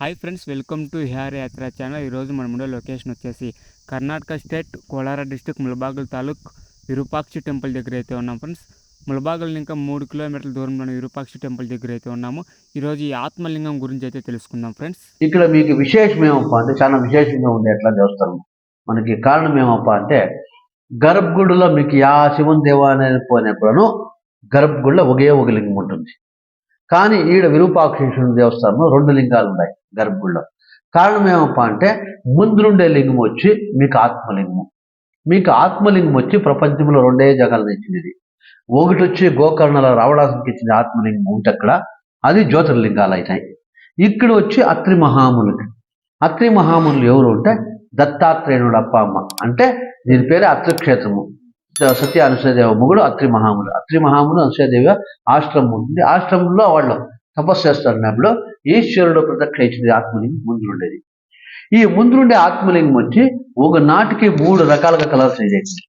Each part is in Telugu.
హాయ్ ఫ్రెండ్స్ వెల్కమ్ టు హ్యార్ యాత్ర ఛానల్. ఈరోజు మనం ఉండే లొకేషన్ వచ్చేసి Karnataka state Kolar district Mulbagal taluk Virupakshi temple దగ్గర అయితే ఉన్నాం ఫ్రెండ్స్. ములబాగల్ ఇంకా మూడు కిలోమీటర్ల దూరంలోని విరూపాక్షి టెంపుల్ దగ్గర అయితే ఉన్నాము. ఈరోజు ఈ ఆత్మలింగం గురించి అయితే తెలుసుకుందాం ఫ్రెండ్స్. ఇక్కడ మీకు విశేషం ఏమప్పా అంటే చాలా విశేషంగా ఉంది ఎట్లా చేస్తాము మనకి కారణం ఏమప్పా అంటే గర్భగుడిలో మీకు యా శివుని దేవాలయం పోయినప్పుడును గర్భగుడిలో ఒకే ఒక లింగం ఉంటుంది. కానీ ఈడ విరూపాక్షేశ్వరుని దేవస్థానంలో రెండు లింగాలు ఉన్నాయి గర్భగుడిలో కారణం ఏమప్పా అంటే ముందుండే లింగం వచ్చి మీకు ఆత్మలింగము. మీకు ఆత్మలింగం వచ్చి ప్రపంచంలో రెండే జగాలను ఇచ్చింది ఒకటి వచ్చి గోకర్ణలో రావడానికి ఇచ్చిన ఆత్మలింగం ఉంటే అక్కడ. అది జ్యోతిర్లింగాలు అయినాయి ఇక్కడ వచ్చి అత్రి మహామునులు. అత్రి మహామునులు ఎవరు అంటే దత్తాత్రేయుడు అప్ప అమ్మ. అంటే దీని పేరు అత్రిక్షేత్రము. సత్య అనుసూయదేవ మొగుడు అత్రి మహాములు అత్రి మహాములు అనుసూయదేవి ఆశ్రమం ఉంటుంది ఆశ్రమంలో వాళ్ళు తపస్సు చేస్తున్నప్పుడు ఈశ్వరుడు ప్రదక్షిణ ఇచ్చింది ఆత్మలింగం ముందు ఉండేది ఈ ముందుండే ఆత్మలింగం వచ్చి ఒక నాటికి మూడు రకాలుగా కలర్స్ అయ్యేది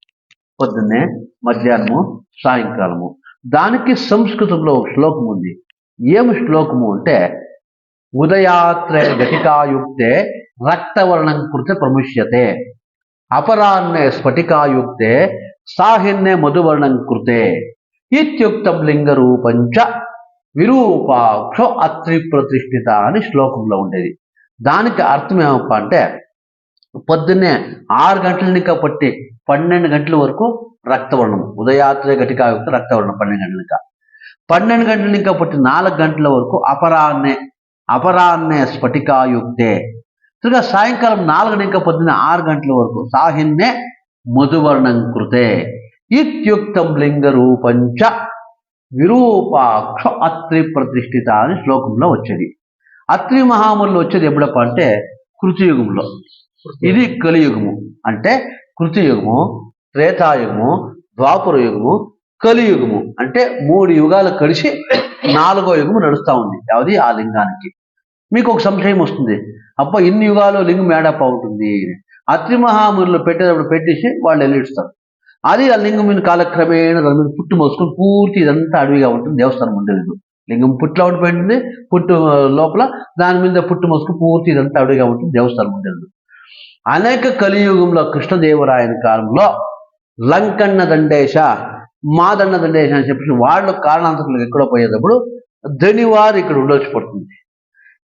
పొద్దున్నే మధ్యాహ్నము సాయంకాలము. దానికి సంస్కృతంలో శ్లోకం ఉంది. ఏమి శ్లోకము అంటే ఉదయాత్ర ఘటికాయుక్తే రక్తవర్ణం కృత ప్రముష్యతే అపరాహ్న స్ఫటికాయుక్తే సాహిన్నే మధువర్ణం కృతే ఇత్యుక్తం లింగ రూపంచ విరూపాక్ష అత్రి ప్రతిష్ఠిత అని శ్లోకంలో ఉండేది. దానికి అర్థం ఏమప్ప అంటే పొద్దున్నే ఆరు గంటల కాబట్టి పట్టి పన్నెండు గంటల వరకు రక్తవర్ణం ఉదయాత్రే ఘటికాయుక్త రక్తవర్ణం పన్నెండు గంటల పన్నెండు గంటల కాబట్టి పట్టి నాలుగు గంటల వరకు అపరాహ్నే అపరాహ్నే స్ఫటికాయుక్తే. తిరిగా సాయంకాలం నాలుగు ఇంకా పొద్దున్న ఆరు గంటల వరకు సాహిన్నే మధువర్ణం కృతే ఇత్యుక్తం లింగ రూపంచ విరూపాక్ష అత్రి ప్రతిష్ఠిత అని శ్లోకంలో వచ్చేది. అత్రి మహాములు వచ్చేది ఎప్పుడప్ప అంటే కృతియుగంలో. ఇది కలియుగము అంటే కృతియుగము త్రేతాయుగము ద్వాపర యుగము కలియుగము అంటే మూడు యుగాలు కలిసి నాలుగో యుగము నడుస్తూ ఉంది. అది ఆ లింగానికి. మీకు ఒక సంశయం వస్తుంది. అబ్బా ఇన్ని యుగాలు లింగం ఏడప్ప ఉంటుంది అత్రి మహామురులు పెట్టేటప్పుడు పెట్టేసి వాళ్ళు వెళ్ళిస్తారు అది ఆ లింగం మీద కాలక్రమేణ దాని మీద పుట్టు మోసుకొని పూర్తి ఇదంతా అడవిగా ఉంటుంది దేవస్థానం ఉండేది లింగం పుట్టులో పెట్టింది పుట్టు లోపల దాని మీద పుట్టు మోసుకొని పూర్తి ఇదంతా అడవిగా ఉంటుంది దేవస్థానం ఉండేది అనేక కలియుగంలో కృష్ణదేవరాయన కాలంలో లంకన్న దండేశ మాదన్న దండేశ అని చెప్పి వాళ్ళు కారణాంతకులు ఎక్కడో పోయేటప్పుడు ధనివారు ఇక్కడ ఉండొచ్చి పడుతుంది.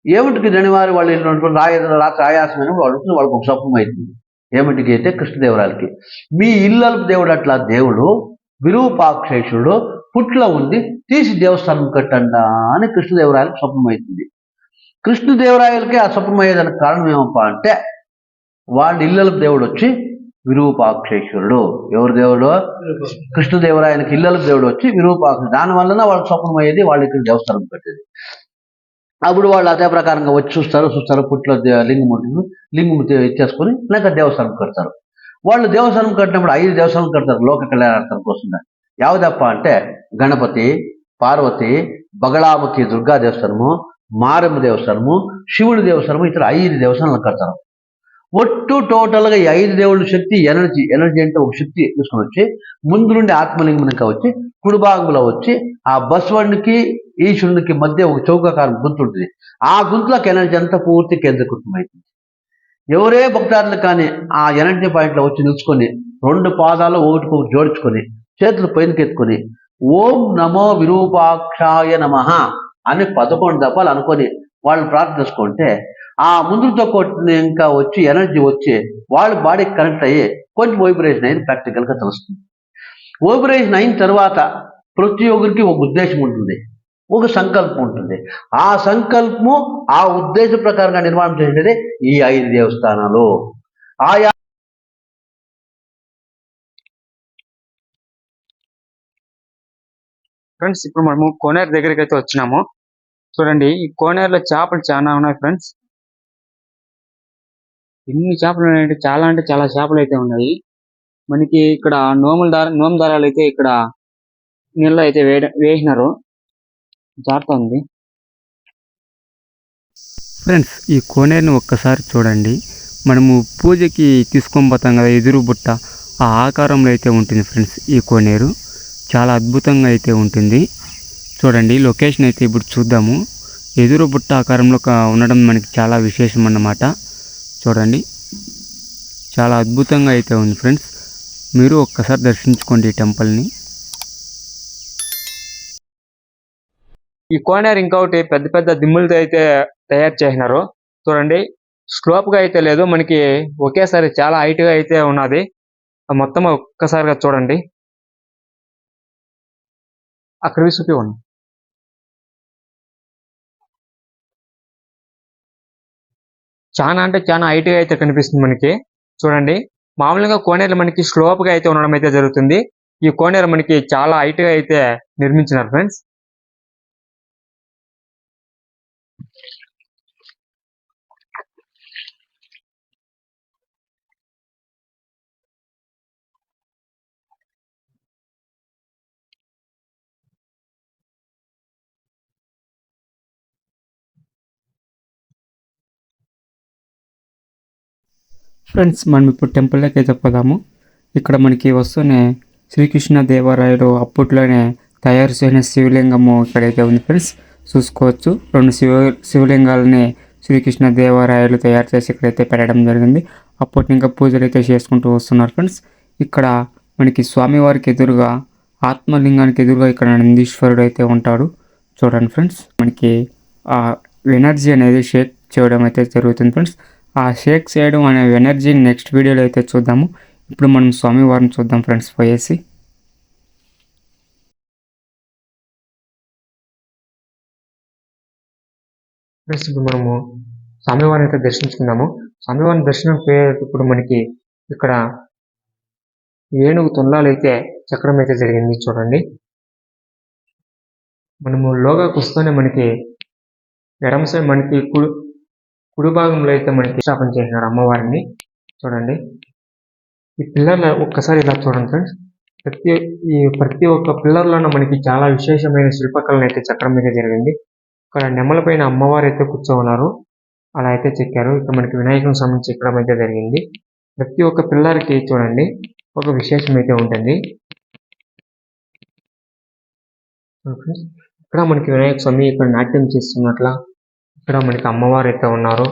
ఏమిటికి ధనివారు వాళ్ళు వెళ్ళినటువంటి రాయ రాత్రి ఆయాసమైన వాళ్ళు వాళ్ళకి ఒక స్వప్నం అవుతుంది ఏమిటికి అయితే కృష్ణదేవరాయలకి. మీ ఇల్లలు దేవుడు అట్లా దేవుడు విరూపాక్షేషుడు పుట్ల ఉంది తీసి దేవస్థానం కట్టండా అని కృష్ణదేవరాయలకు స్వప్నం అవుతుంది కృష్ణదేవరాయలకి ఆ స్వప్నం అయ్యేదానికి కారణం ఏమప్పా అంటే వాళ్ళ ఇల్లలపు దేవుడు వచ్చి విరూపాక్షేశ్వరుడు ఎవరు దేవుడు? కృష్ణదేవరాయనకి ఇళ్ళల దేవుడు వచ్చి విరూపాక్ష. దాని వలన వాళ్ళకి స్వప్నం అయ్యేది వాళ్ళు ఇక్కడ దేవస్థానం కట్టేది. అప్పుడు వాళ్ళు అదే ప్రకారంగా వచ్చి చూస్తారు చూస్తారు పుట్లో దే- లింగమూర్తి ఇచ్చేసుకొని లేక దేవస్థానం కడతారు. వాళ్ళు దేవస్థానం కట్టినప్పుడు ఐదు దేవస్థానం కడతారు లోక కళ్యాణార్థం కోసం. యావదప్ప అంటే గణపతి పార్వతి బగళాముఖి దుర్గా దేవస్థానము మారమ్మ దేవస్థానము శివుడి దేవస్థానము ఇతర ఐదు దేవస్థానాలు కడతారు. ఒట్టు టోటల్గా ఈ ఐదు దేవుళ్ళ శక్తి ఎనర్జీ ఎనర్జీ అంటే ఒక శక్తి తీసుకొని వచ్చి ముందు నుండి ఆత్మలింగం వచ్చి కుడిభాగంలో వచ్చి ఆ బస్వడికి ఈశ్వరునికి మధ్య ఒక చౌకాకారం గుంతుంటుంది ఆ గుంతులకు ఎనర్జీ అంతా పూర్తి కేంద్రీకృతమైంది ఎవరే భక్తాదులు కానీ ఆ ఎనర్జీ పాయింట్లో వచ్చి నిలుచుకొని రెండు పాదాలు ఒకటికొకటి జోడించుకొని చేతులు పైనకెత్తుకొని ఓం నమో విరూపాక్షాయ నమ అని పదకొండు దఫాలు అనుకొని వాళ్ళు ప్రార్థన చేసుకుంటే ఆ ముందుతో కొట్టిన ఇంకా వచ్చి ఎనర్జీ వచ్చి వాళ్ళ బాడీకి కనెక్ట్ అయ్యి కొంచెం వైబ్రేషన్ అయింది ప్రాక్టికల్గా తెలుస్తుంది. వైబ్రేషన్ అయిన తర్వాత ప్రతి ఒక్కరికి ఒక ఉద్దేశం ఉంటుంది. ఒక సంకల్పం ఉంటుంది. ఆ సంకల్పము ఆ ఉద్దేశ ప్రకారంగా నిర్మాణం చేసినదే ఈ ఐదు దేవస్థానాలు. ఆయా ఫ్రెండ్స్ ఇప్పుడు మనము కోనేరు దగ్గరికి అయితే వచ్చినాము. చూడండి ఈ కోనేరులో చేపలు చాలా ఉన్నాయి ఫ్రెండ్స్ ఎన్ని చేపలు ఉన్నాయంటే చాలా అంటే చాలా చేపలు అయితే ఉన్నాయి. మనకి ఇక్కడ నోముల దార నోము దారాలు అయితే ఇక్కడ నీళ్ళు అయితే వేయడం వేసినారు. జాగ్రత్త ఫ్రెండ్స్ ఈ కోనేరుని ఒక్కసారి చూడండి. మనము పూజకి తీసుకొని పోతాం కదా ఎదురు బుట్ట. ఆ ఆకారంలో అయితే ఉంటుంది ఫ్రెండ్స్ ఈ కోనేరు. చాలా అద్భుతంగా అయితే ఉంటుంది. చూడండి లొకేషన్ అయితే ఇప్పుడు చూద్దాము. ఎదురు బుట్ట ఆకారంలో ఉండడం మనకి చాలా విశేషం అన్నమాట. చూడండి. చాలా అద్భుతంగా అయితే ఉంది ఫ్రెండ్స్ మీరు ఒక్కసారి దర్శించుకోండి ఈ టెంపుల్ని ఈ కోనేరు ఇంకొకటి పెద్ద పెద్ద దిమ్ములతో అయితే తయారు చేసినారు. చూడండి స్లోప్గా అయితే లేదు. మనకి ఒకేసారి చాలా హైట్గా అయితే ఉన్నది. మొత్తం ఒక్కసారిగా చూడండి. అక్కడ చూపి ఉంది. చాలా అంటే చాలా హైట్గా అయితే కనిపిస్తుంది మనకి. చూడండి మామూలుగా కోనేరు మనకి స్లోప్గా అయితే ఉండడం అయితే జరుగుతుంది. ఈ కోనేరు మనకి చాలా హైట్గా అయితే నిర్మించినారు ఫ్రెండ్స్ ఫ్రెండ్స్ మనం ఇప్పుడు టెంపుల్లోకి అయితే పోదాము. ఇక్కడ మనకి వస్తూనే శ్రీకృష్ణ దేవరాయలు అప్పట్లోనే తయారు చేసిన శివలింగము ఇక్కడైతే ఉంది ఫ్రెండ్స్ చూసుకోవచ్చు. రెండు శివ శివలింగాలని శ్రీకృష్ణ దేవరాయలు తయారు చేసి ఇక్కడైతే పెట్టడం జరిగింది. అప్పటి ఇంకా పూజలు అయితే చేసుకుంటూ వస్తున్నారు ఫ్రెండ్స్ ఇక్కడ మనకి స్వామివారికి ఎదురుగా ఆత్మలింగానికి ఎదురుగా ఇక్కడ నందీశ్వరుడు అయితే ఉంటాడు. చూడండి ఫ్రెండ్స్ మనకి ఆ ఎనర్జీ అనేది షేక్ చేయడం అయితే జరుగుతుంది ఫ్రెండ్స్ ఆ షేక్ చేయడం అనే ఎనర్జీ నెక్స్ట్ వీడియోలో అయితే చూద్దాము. ఇప్పుడు మనం స్వామివారిని చూద్దాం ఫ్రెండ్స్ పోయేసి. ఫ్రెండ్స్ ఇప్పుడు మనము స్వామివారిని అయితే దర్శించుకుందాము. స్వామివారిని దర్శనం ఇప్పుడు మనకి ఇక్కడ ఏనుగు తొండాలు అయితే చక్రం అయితే జరిగింది చూడండి. మనము లోగాకు వస్తూనే మనకి ఎడమ సైడ్ మనకి కుడి కుడి భాగంలో అయితే మనకి స్థాపన చేసినారు అమ్మవారిని. చూడండి. ఈ పిల్లర్ల ఒక్కసారి ఇలా చూడండి ఫ్రెండ్స్. ప్రతి ఈ ప్రతి ఒక్క పిల్లర్లోనూ మనకి చాలా విశేషమైన శిల్పకళను అయితే చక్రం మీద జరిగింది. ఇక్కడ నెమల పైన అమ్మవారు అయితే కూర్చోన్నారు అలా అయితే చెక్కారు. ఇక్కడ మనకి వినాయకుని సంబంధించి చెక్కడం అయితే జరిగింది. ప్రతి ఒక్క పిల్లర్కి చూడండి. ఒక విశేషం అయితే ఉంటుంది. ఇక్కడ మనకి వినాయక స్వామి ఇక్కడ నాట్యం చేస్తున్నట్ల ఇక్కడ మనకి అమ్మవారు అయితే ఉన్నారు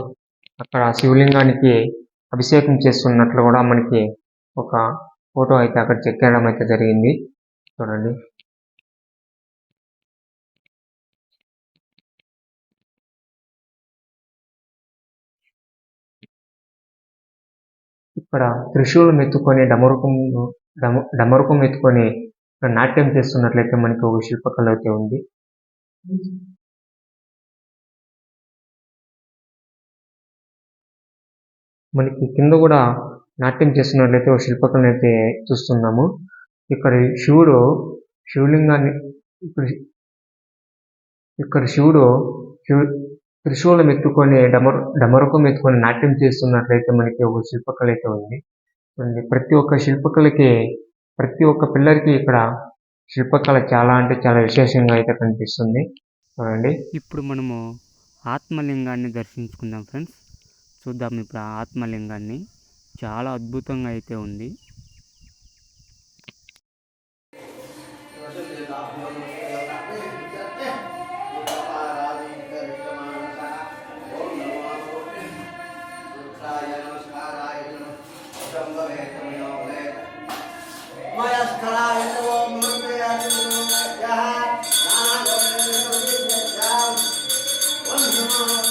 అక్కడ శివలింగానికి అభిషేకం చేస్తున్నట్లు కూడా మనకి ఒక ఫోటో అయితే అక్కడ చెక్కడం అయితే జరిగింది. చూడండి. ఇక్కడ త్రిశూలం ఎత్తుకొని డమరుకం డమరుకం ఎత్తుకొని ఇక్కడ నాట్యం చేస్తున్నట్లయితే మనకి ఒక శిల్పకళ అయితే ఉంది. మనకి కింద కూడా నాట్యం చేస్తున్నట్లయితే ఒక శిల్పకళను అయితే చూస్తున్నాము. ఇక్కడ శివుడు శివలింగాన్ని ఇక్కడ ఇక్కడ శివుడు శివు త్రిశూలం ఎత్తుకొని డమరు డమరకం ఎత్తుకొని నాట్యం చేస్తున్నట్లయితే మనకి ఒక శిల్పకళ అయితే ఉంది ప్రతి ఒక్క శిల్పకళకి ప్రతి ఒక్క పిల్లర్కి ఇక్కడ శిల్పకళ చాలా అంటే చాలా విశేషంగా అయితే కనిపిస్తుంది. చూడండి. ఇప్పుడు మనము ఆత్మలింగాన్ని దర్శించుకుందాం ఫ్రెండ్స్. చూద్దాం ఇప్పుడు ఆ ఆత్మలింగాన్ని. చాలా అద్భుతంగా అయితే ఉంది. Oh,